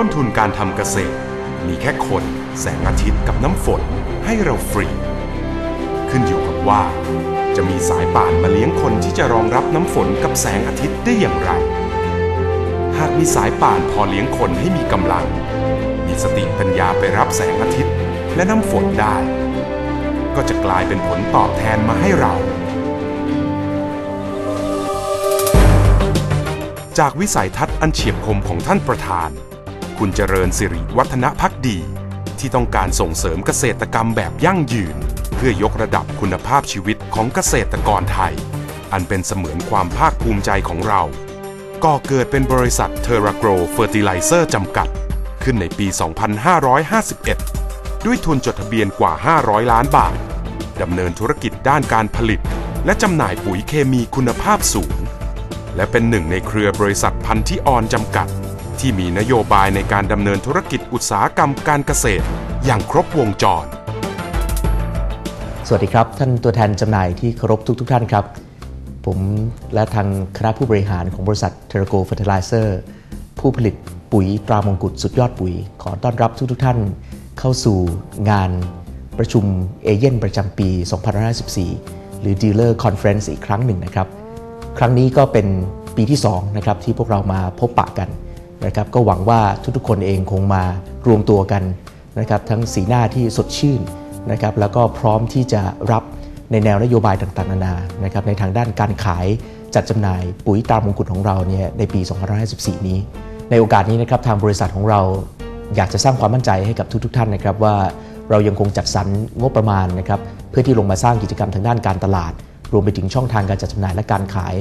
ต้นทุนการทำเกษตร มีแค่คน แสงอาทิตย์กับน้ำฝนให้เราฟรี ขึ้นอยู่กับว่า จะมีสายป่านมาเลี้ยงคนที่จะรองรับน้ำฝนกับแสงอาทิตย์ได้อย่างไร หากมีสายป่านพอเลี้ยงคนให้มีกำลัง มีสติปัญญาไปรับแสงอาทิตย์และน้ำฝนได้ ก็จะกลายเป็นผลตอบแทนมาให้เราจากวิสัยทัศน์อันเฉียบคมของท่านประธาน คุณเจริญสิริวัฒนพักดี ที่ต้องการส่งเสริมเกษตรกรรมแบบยั่งยืน เพื่อยกระดับคุณภาพชีวิตของเกษตรกรไทย อันเป็นเสมือนความภาคภูมิใจของเราก่อเกิดเป็นบริษัทเทอร์โกรเฟอร์ติไลเซอร์จำกัด ขึ้นในปี 2551 ด้วยทุนจดทะเบียนกว่า 500 ล้านบาทดำเนินธุรกิจด้านการผลิต และจำหน่ายปุ๋ยเคมีคุณภาพสูง และเป็นหนึ่งในเครือบริษัทพันธิออนจำกัด ที่มีนโยบายในการดำเนินธุรกิจอุตสาหกรรมการเกษตร อย่างครบวงจร สวัสดีครับ ท่านตัวแทนจำหน่ายที่เคารพทุกทท่านครับ ผมและทางคณะผู้บริหารของบริษัทเทอร์โกเฟอร์ติไลเซอร์ผู้ผลิตปุ๋ยตรามงกุฎสุดยอดปุ๋ย ขอต้อนรับทุกทท่าน เข้าสู่งานประชุมเอเย่นประจำปี2514 หรือ Dealer Conference อีกครั้งหนึ่งนะครับ ครั้งนี้ก็เป็นปีที่2นะครับที่พวกเรามาพบปะกัน นะครับก็หวังว่าทุกๆคนเองคงมารวมตัวกันนะครับทั้งสีหน้าที่สดชื่นนะครับแล้วก็พร้อมที่จะรับในแนวนโยบายต่างๆ นานานะครับในทางด้านการขายจัดจำหน่ายปุ๋ยตามมงกุฎของเราเนี่ยในปี 2554 นี้ ในโอกาสนี้นะครับทางบริษัทของเราอยากจะสร้างความมั่นใจให้กับทุกๆท่านนะครับว่าเรายังคงจัดสรรงบประมาณนะครับเพื่อที่ลงมาสร้างกิจกรรมทางด้านการตลาด รวมไปถึงช่องทางการจัดจำหน่ายและการขาย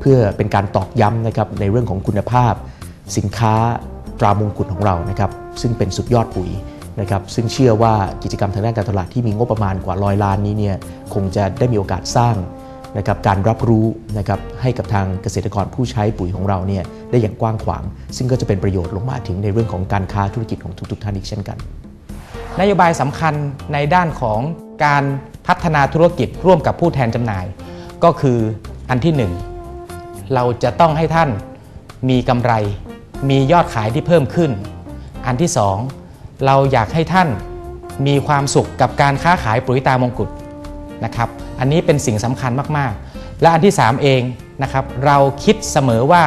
เพื่อเป็นการตอกย้ำนะครับในเรื่องของคุณภาพ สินค้าตรามงกุฎของเรานะครับซึ่งเป็นสุดยอดปุ๋ยนะครับซึ่งเชื่อว่ากิจกรรมทางด้านการตลาดที่มีงบประมาณกว่าร้อยล้านนี้เนี่ยคงจะได้มีโอกาสสร้างนะครับการรับรู้นะครับให้กับทางเกษตรกรผู้ใช้ปุ๋ยของเราเนี่ยได้อย่างกว้างขวาง ซึ่งก็จะเป็นประโยชน์ลงมาถึงในเรื่องของการค้าธุรกิจของทุกๆท่านอีกเช่นกัน นโยบายสำคัญในด้านของการพัฒนาธุรกิจร่วมกับผู้แทนจำหน่าย ก็คืออันที่ 1 เราจะต้องให้ท่านมีกำไร มียอดขายที่เพิ่มขึ้น อันที่ 2 เราอยากให้ท่านมีความสุขกับการค้าขายปุ๋ยตามงกุฎนะครับ อันนี้เป็นสิ่งสำคัญมากๆ และอันที่ 3 เองนะครับ เราคิดเสมอว่า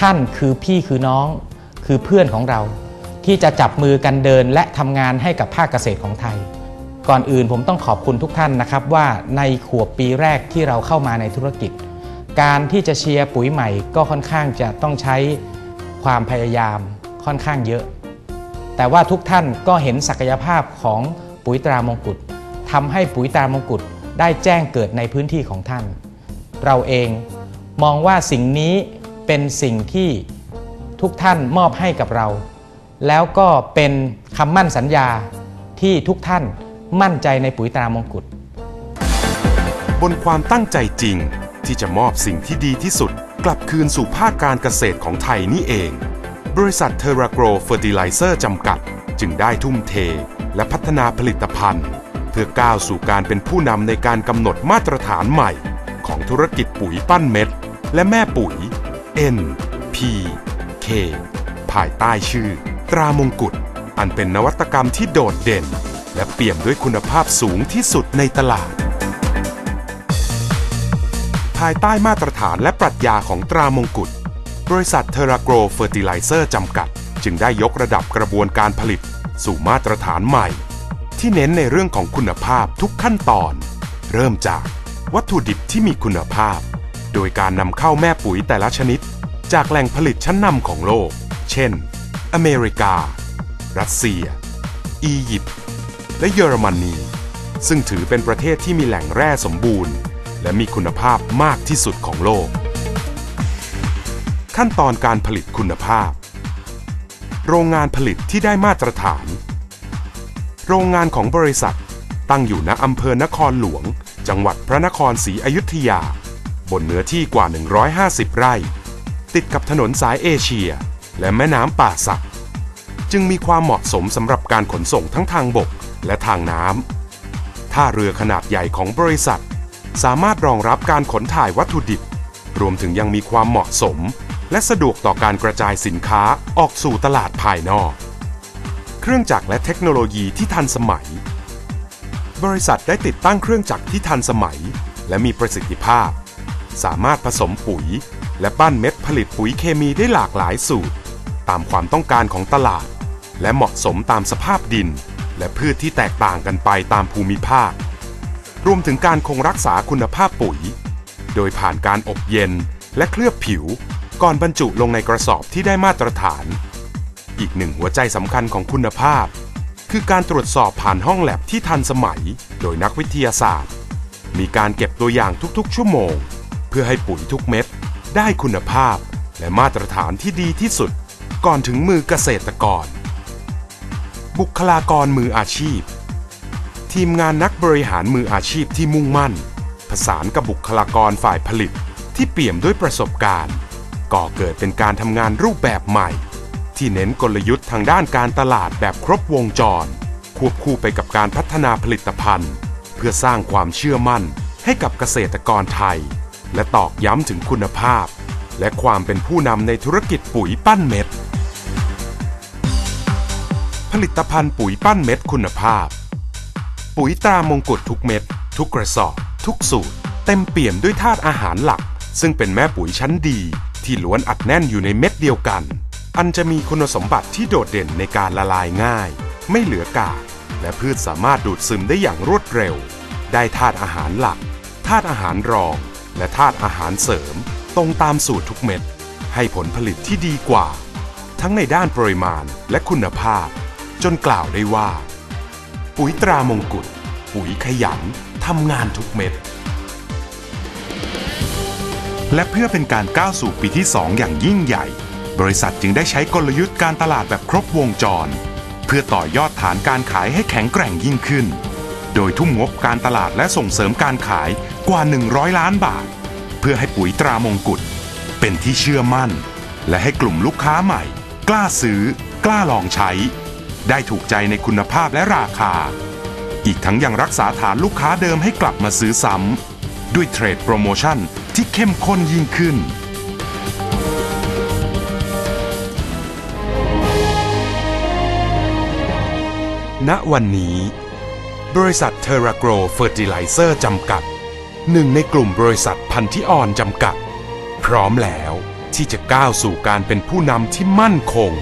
ท่านคือพี่คือน้องคือเพื่อนของเรา ที่จะจับมือกันเดินและทำงานให้กับภาคเกษตรของไทย ก่อนอื่นผมต้องขอบคุณทุกท่านนะครับว่าในขวบปีแรกที่เราเข้ามาในธุรกิจ การที่จะเชียร์ปุ๋ยใหม่ก็ค่อนข้างจะต้องใช้ ความพยายามค่อนข้างเยอะ แต่ว่าทุกท่านก็เห็นศักยภาพของปุ๋ยตรามงกุฎทำให้ปุ๋ยตรามงกุฎได้แจ้งเกิดในพื้นที่ของท่าน เราเองมองว่าสิ่งนี้เป็นสิ่งที่ทุกท่านมอบให้กับเรา แล้วก็เป็นคำมั่นสัญญาที่ทุกท่านมั่นใจในปุ๋ยตรามงกุฎบนความตั้งใจจริงที่จะมอบสิ่งที่ดีที่สุด กลับคืนสู่ภาคการเกษตรของไทยนี่เอง บริษัทเทอร์โกรเฟอร์ติไลเซอร์จำกัด จึงได้ทุ่มเทและพัฒนาผลิตภัณฑ์ เพื่อก้าวสู่การเป็นผู้นำในการกำหนดมาตรฐานใหม่ ของธุรกิจปุ๋ยปั้นเม็ด และแม่ปุ๋ย N P K ภายใต้ชื่อ ตรามงกุฎอันเป็นนวัตกรรมที่โดดเด่น และเปี่ยมด้วยคุณภาพสูงที่สุดในตลาดายใต้มาตรฐานและปรัชญาของตรามงกุฎ บริษัทเทร์โกรเฟอร์ติไลเซอร์จำกัด จึงได้ยกระดับกระบวนการผลิต สู่มาตรฐานใหม่ ที่เน้นในเรื่องของคุณภาพทุกขั้นตอน เริ่มจากวัตถุดิบที่มีคุณภาพ โดยการนำเข้าแม่ปุ๋ยแต่ละชนิด จากแหล่งผลิตชั้นนำของโลก เช่น อเมริกา รัสเซีย อียิปต์ และเยอรมนี ซึ่งถือเป็นประเทศที่มีแหล่งแร่สมบูรณ์ และมีคุณภาพมากที่สุดของโลก ขั้นตอนการผลิตคุณภาพ โรงงานผลิตที่ได้มาตรฐาน โรงงานของบริษัทตั้งอยู่ณอำเภอนครหลวง จังหวัดพระนครศรีอยุธยา บนเนื้อที่กว่า 150 ไร่ ติดกับถนนสายเอเชีย และแม่น้ำป่าสัก จึงมีความเหมาะสมสำหรับการขนส่งทั้งทางบกและทางน้ำท่าเรือขนาดใหญ่ของบริษัท สามารถรองรับการขนถ่ายวัตถุดิบ รวมถึงยังมีความเหมาะสม และสะดวกต่อการกระจายสินค้าออกสู่ตลาดภายนอก เครื่องจักรและเทคโนโลยีที่ทันสมัย บริษัทได้ติดตั้งเครื่องจักรที่ทันสมัย และมีประสิทธิภาพ สามารถผสมปุ๋ย และปั้นเม็ดผลิตปุ๋ยเคมีได้หลากหลายสูตร ตามความต้องการของตลาด และเหมาะสมตามสภาพดิน และพืชที่แตกต่างกันไปตามภูมิภาค รวมถึงการคงรักษาคุณภาพปุ๋ย โดยผ่านการอบเย็นและเคลือบผิว ก่อนบรรจุลงในกระสอบที่ได้มาตรฐาน อีกหนึ่งหัวใจสำคัญของคุณภาพ คือการตรวจสอบผ่านห้องแลบที่ทันสมัย โดยนักวิทยาศาสตร์ มีการเก็บตัวอย่างทุกๆ ชั่วโมง เพื่อให้ปุ๋ยทุกเม็ดได้คุณภาพและมาตรฐานที่ดีที่สุด ก่อนถึงมือเกษตรกร บุคลากรมืออาชีพ ทีมงานนักบริหารมืออาชีพที่มุ่งมั่น ผสานกับบุคลากรฝ่ายผลิตที่เปี่ยมด้วยประสบการณ์ ก่อเกิดเป็นการทำงานรูปแบบใหม่ ที่เน้นกลยุทธ์ทางด้านการตลาดแบบครบวงจร ควบคู่ไปกับการพัฒนาผลิตภัณฑ์ เพื่อสร้างความเชื่อมั่นให้กับเกษตรกรไทย และตอกย้ำถึงคุณภาพ และความเป็นผู้นำในธุรกิจปุ๋ยปั้นเม็ด ผลิตภัณฑ์ปุ๋ยปั้นเม็ดคุณภาพ ปุ๋ยตรามงกุฎทุกเม็ด ทุกกระสอบ ทุกสูตร เต็มเปี่ยมด้วยธาตุอาหารหลัก ซึ่งเป็นแม่ปุ๋ยชั้นดี ที่ล้วนอัดแน่นอยู่ในเม็ดเดียวกัน อันจะมีคุณสมบัติที่โดดเด่นในการละลายง่าย ไม่เหลือกากและพืชสามารถดูดซึมได้อย่างรวดเร็ว ได้ธาตุอาหารหลักธาตุอาหารรอง และธาตุอาหารเสริม ตรงตามสูตรทุกเม็ด ให้ผลผลิตที่ดีกว่า ทั้งในด้านปริมาณและคุณภาพ จนกล่าวได้ว่า ปุ๋ยตรามงกุฎปุ๋ยขยันทำงานทุกเม็ด และเพื่อเป็นการก้าวสู่ปีที่ 2 อย่างยิ่งใหญ่ บริษัทจึงได้ใช้กลยุทธ์การตลาดแบบครบวงจร เพื่อต่อยอดฐานการขายให้แข็งแกร่งยิ่งขึ้น โดยทุ่มงบการตลาดและส่งเสริมการขายกว่า 100 ล้านบาท เพื่อให้ปุ๋ยตรามงกุฎเป็นที่เชื่อมั่น และให้กลุ่มลูกค้าใหม่ กล้าซื้อ กล้าลองใช้ ได้ถูกใจในคุณภาพและราคา อีกทั้งยังรักษาฐานลูกค้าเดิมให้กลับมาซื้อซ้ำด้วยเทรดโปรโมชั่นที่เข้มข้นยิ่งขึ้น ณวันนี้ บริษัทเทราโกรเฟอร์ติไลเซอร์จำกัด หนึ่งในกลุ่มบริษัทพันธิออนจำกัด พร้อมแล้วที่จะก้าวสู่การเป็นผู้นำที่มั่นคง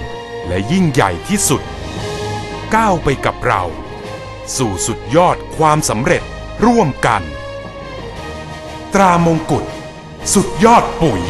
และยิ่งใหญ่ที่สุด ก้าวไปกับเรา สู่สุดยอดความสำเร็จร่วมกัน ตรามงกุฎสุดยอดปุ๋ย